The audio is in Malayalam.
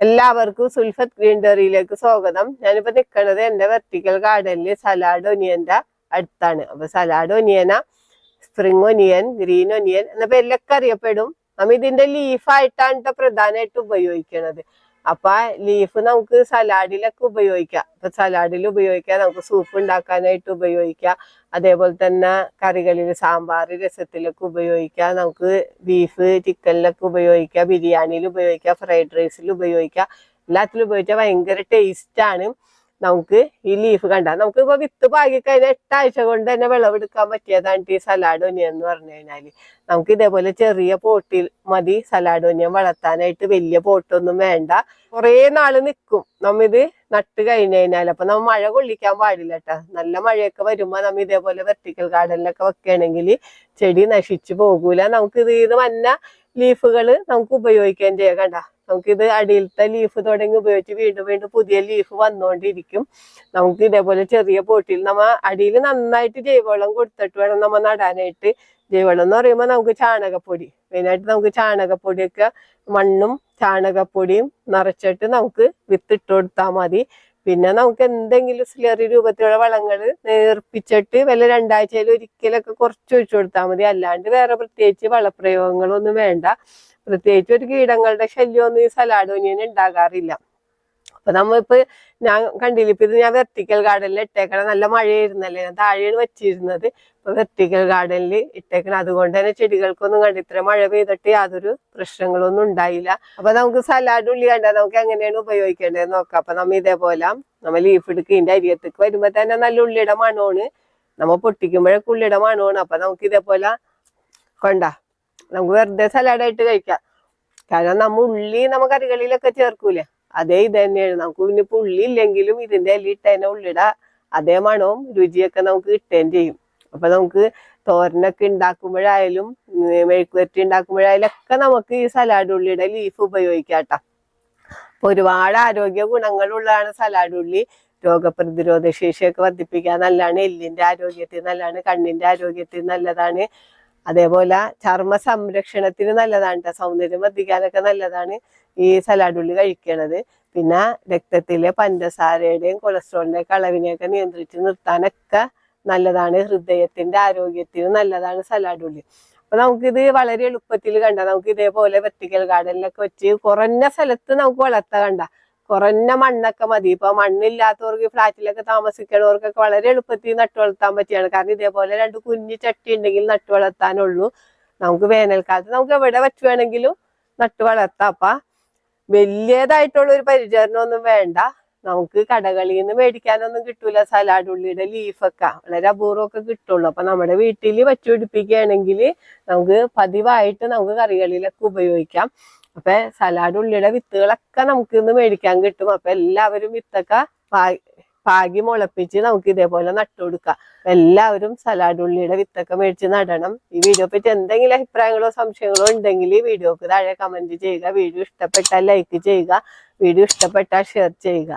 എല്ലാവർക്കും സുൽഫത്ത് ഗ്രീൻ ഡെറിയിലേക്ക് സ്വാഗതം. ഞാനിപ്പോ നിൽക്കുന്നത് എന്റെ വെർട്ടിക്കൽ ഗാർഡനിൽ സലാഡ് ഒനിയന്റെ അടുത്താണ്. അപ്പൊ salad ഒനിയന spring onion green onion എന്ന പേരിലൊക്കെ അറിയപ്പെടും. നമ്മ ഇതിന്റെ ലീഫായിട്ടാണ് കേട്ടോ പ്രധാനമായിട്ട് ഉപയോഗിക്കണത്. അപ്പൊ ലീഫ് നമുക്ക് സലാഡിലൊക്കെ ഉപയോഗിക്കാം. ഇപ്പൊ സലാഡിൽ ഉപയോഗിക്കാം നമുക്ക് സൂപ്പ് ഉണ്ടാക്കാനായിട്ട് ഉപയോഗിക്കാം. അതേപോലെ തന്നെ കറികളിൽ സാമ്പാർ രസത്തിലൊക്കെ ഉപയോഗിക്കാം. നമുക്ക് ബീഫ് ചിക്കനിലൊക്കെ ഉപയോഗിക്കാം ബിരിയാണിയിൽ ഉപയോഗിക്കാം ഫ്രൈഡ് റൈസിൽ ഉപയോഗിക്കാം. എല്ലാത്തിലും ഉപയോഗിച്ചാൽ ഭയങ്കര ടേസ്റ്റ് ആണ്. നമുക്ക് ഈ ലീഫ് കണ്ട നമുക്ക് ഇപ്പൊ വിത്ത് പാകി കഴിഞ്ഞാൽ എട്ടാഴ്ച കൊണ്ട് തന്നെ വിളവെടുക്കാൻ പറ്റിയതാണ് ഈ സലാഡ് ഒനിയൻ എന്ന് പറഞ്ഞു കഴിഞ്ഞാൽ. നമുക്ക് ഇതേപോലെ ചെറിയ പോട്ടിൽ മതി സലാഡ് ഒനിയൻ വളർത്താനായിട്ട് വലിയ പോട്ടൊന്നും വേണ്ട. കുറേ നാൾ നിൽക്കും നമ്മ ഇത് നട്ട് കഴിഞ്ഞു കഴിഞ്ഞാൽ അപ്പൊ നമ്മ മഴ കൊള്ളിക്കാൻ പാടില്ല കേട്ടോ നല്ല മഴയൊക്കെ വരുമ്പോ നമ്മ ഇതേപോലെ വെർട്ടിക്കൽ ഗാർഡനിലൊക്കെ വെക്കുകയാണെങ്കിൽ ചെടി നശിച്ചു പോകൂല. നമുക്ക് ഇത് ഇത് വന്ന ലീഫുകൾ നമുക്ക് ഉപയോഗിക്കാൻ ചെയ്യാം കണ്ട. നമുക്കിത് അടിയിലത്തെ ലീഫ് തുടങ്ങി ഉപയോഗിച്ച് വീണ്ടും വീണ്ടും പുതിയ ലീഫ് വന്നുകൊണ്ടിരിക്കും നമുക്ക് ഇതേപോലെ ചെറിയ പോട്ടിൽ നമ്മ അടിയിൽ നന്നായിട്ട് ജൈവവളം കൊടുത്തിട്ട് വേണം നമ്മ നടാനായിട്ട്. ജൈവവളം എന്ന് പറയുമ്പോൾ നമുക്ക് ചാണകപ്പൊടി മെയിനായിട്ട് നമുക്ക് ചാണകപ്പൊടിയൊക്കെ മണ്ണും ചാണകപ്പൊടിയും നിറച്ചിട്ട് നമുക്ക് വിത്ത് ഇട്ട് കൊടുത്താൽ മതി. പിന്നെ നമുക്ക് എന്തെങ്കിലും സ്ലറി രൂപത്തിലുള്ള വളങ്ങൾ നേർപ്പിച്ചിട്ട് വല്ല രണ്ടാഴ്ചയിൽ ഒരിക്കലൊക്കെ കുറച്ച് ഒഴിച്ചു കൊടുത്താൽ മതി. അല്ലാണ്ട് വേറെ പ്രത്യേകിച്ച് വളപ്രയോഗങ്ങളൊന്നും വേണ്ട. പ്രത്യേകിച്ച് ഒരു കീടങ്ങളുടെ ശല്യമൊന്നും ഈ സലാഡ് ഒനിയൻ ഉണ്ടാകാറില്ല. അപ്പൊ നമ്മളിപ്പോ ഞാൻ കണ്ടില്ല ഇപ്പൊ ഇത് ഞാൻ വെർട്ടിക്കൽ ഗാർഡനിൽ ഇട്ടേക്കണ നല്ല മഴയായിരുന്നല്ലേ? ഞാൻ താഴെയാണ് വെച്ചിരുന്നത്. ഇപ്പൊ വെർട്ടിക്കൽ ഗാർഡനിൽ ഇട്ടേക്കണ. അതുകൊണ്ട് തന്നെ ചെടികൾക്കൊന്നും കണ്ട ഇത്ര മഴ പെയ്തിട്ട് യാതൊരു പ്രശ്നങ്ങളൊന്നും ഉണ്ടായില്ല. അപ്പൊ നമുക്ക് സലാഡ് ഉള്ളി കണ്ടാൽ നമുക്ക് എങ്ങനെയാണ് ഉപയോഗിക്കേണ്ടത് നോക്കാം. അപ്പൊ നമ്മ ഇതേപോലെ നമ്മൾ ലീഫ് എടുക്കുന്നതിന്റെ അരിയത്തേക്ക് വരുമ്പോ തന്നെ നല്ല ഉള്ളിയുടെ മണമാണ്. നമ്മ പൊട്ടിക്കുമ്പോഴൊക്കെ ഉള്ളിയുടെ മണമാണ്. അപ്പൊ നമുക്ക് ഇതേപോലെ കൊണ്ട നമുക്ക് വെറുതെ സലാഡായിട്ട് കഴിക്കാം. കാരണം നമ്മ ഉള്ളി നമ്മ കറികളിലൊക്കെ ചേർക്കൂലേ അതേ ഇത് തന്നെയാണ്. നമുക്ക് പിന്നെ ഇപ്പൊ ഉള്ളി ഇല്ലെങ്കിലും ഇതിന്റെ ഇല ഇട്ടതിനെ ഉള്ളിട അതേ മണവും രുചിയൊക്കെ നമുക്ക് കിട്ടുകയും ചെയ്യും. അപ്പൊ നമുക്ക് തോരനൊക്കെ ഉണ്ടാക്കുമ്പോഴായാലും മെഴുക്കുവരട്ടി ഉണ്ടാക്കുമ്പോഴായാലും ഒക്കെ നമുക്ക് ഈ സലാഡ് ഉള്ളിയുടെ ലീഫ് ഉപയോഗിക്കാട്ടോ അപ്പൊ ഒരുപാട് ആരോഗ്യ ഗുണങ്ങളുള്ളതാണ് സലാഡ് ഉള്ളി. രോഗപ്രതിരോധ ശേഷിയൊക്കെ വർദ്ധിപ്പിക്കാൻ നല്ലതാണ്. എല്ലിന്റെ ആരോഗ്യത്തിൽ നല്ലതാണ്. കണ്ണിന്റെ ആരോഗ്യത്തിൽ നല്ലതാണ്. അതേപോലെ ചർമ്മ സംരക്ഷണത്തിന് നല്ലതാണ് കേട്ടോ സൗന്ദര്യം വർദ്ധിക്കാനൊക്കെ നല്ലതാണ് ഈ സലാഡ് ഉള്ളി കഴിക്കണത്. പിന്നെ രക്തത്തിലെ പഞ്ചസാരയുടെയും കൊളസ്ട്രോളിന്റെ ഒക്കെ അളവിനെയൊക്കെ നിയന്ത്രിച്ച് നിർത്താനൊക്കെ നല്ലതാണ്. ഹൃദയത്തിന്റെ ആരോഗ്യത്തിന് നല്ലതാണ് സലാഡ് ഉള്ളി അപ്പൊ നമുക്കിത് വളരെ എളുപ്പത്തിൽ കണ്ട. നമുക്ക് ഇതേപോലെ വെർട്ടിക്കൽ ഗാർഡനിലൊക്കെ വെച്ച് കുറഞ്ഞ സ്ഥലത്ത് നമുക്ക് വളർത്താൻ കണ്ട. കുറഞ്ഞ മണ്ണൊക്കെ മതി. ഇപ്പൊ മണ്ണില്ലാത്തവർക്ക് ഫ്ലാറ്റിലൊക്കെ താമസിക്കണവർക്കൊക്കെ വളരെ എളുപ്പത്തിൽ നട്ടു വളർത്താൻ പറ്റിയാണ്. കാരണം ഇതേപോലെ രണ്ട് കുഞ്ഞു ചട്ടി ഉണ്ടെങ്കിൽ നട്ടു വളർത്താനുള്ളൂ. നമുക്ക് വേനൽക്കാലത്ത് നമുക്ക് എവിടെ പറ്റുവാണെങ്കിലും നട്ടു വളർത്താം. അപ്പൊ വലിയതായിട്ടുള്ള ഒരു പരിചരണമൊന്നും വേണ്ട. നമുക്ക് കടകളിൽ നിന്ന് മേടിക്കാനൊന്നും കിട്ടൂല. സലാഡ് ഉള്ളിയുടെ ലീഫൊക്കെ വളരെ അപൂർവമൊക്കെ കിട്ടുള്ളൂ. അപ്പൊ നമ്മുടെ വീട്ടിൽ വച്ചുപിടിപ്പിക്കുകയാണെങ്കിൽ നമുക്ക് പതിവായിട്ട് നമുക്ക് കറികളിലൊക്കെ ഉപയോഗിക്കാം. അപ്പൊ സലാഡ് ഉള്ളിയുടെ വിത്തുകളൊക്കെ നമുക്ക് ഇന്ന് മേടിക്കാൻ കിട്ടും. അപ്പൊ എല്ലാവരും വിത്തൊക്കെ പാകി മുളപ്പിച്ച് നമുക്ക് ഇതേപോലെ നട്ടുകൊടുക്കാം എല്ലാവരും സലാഡ് ഉള്ളിയുടെ വിത്തൊക്കെ മേടിച്ച് നടണം. ഈ വീഡിയോ പറ്റി എന്തെങ്കിലും അഭിപ്രായങ്ങളോ സംശയങ്ങളോ ഉണ്ടെങ്കിൽ ഈ വീഡിയോക്ക് താഴെ കമന്റ് ചെയ്യുക. വീഡിയോ ഇഷ്ടപ്പെട്ടാൽ ലൈക്ക് ചെയ്യുക. വീഡിയോ ഇഷ്ടപ്പെട്ടാൽ ഷെയർ ചെയ്യുക.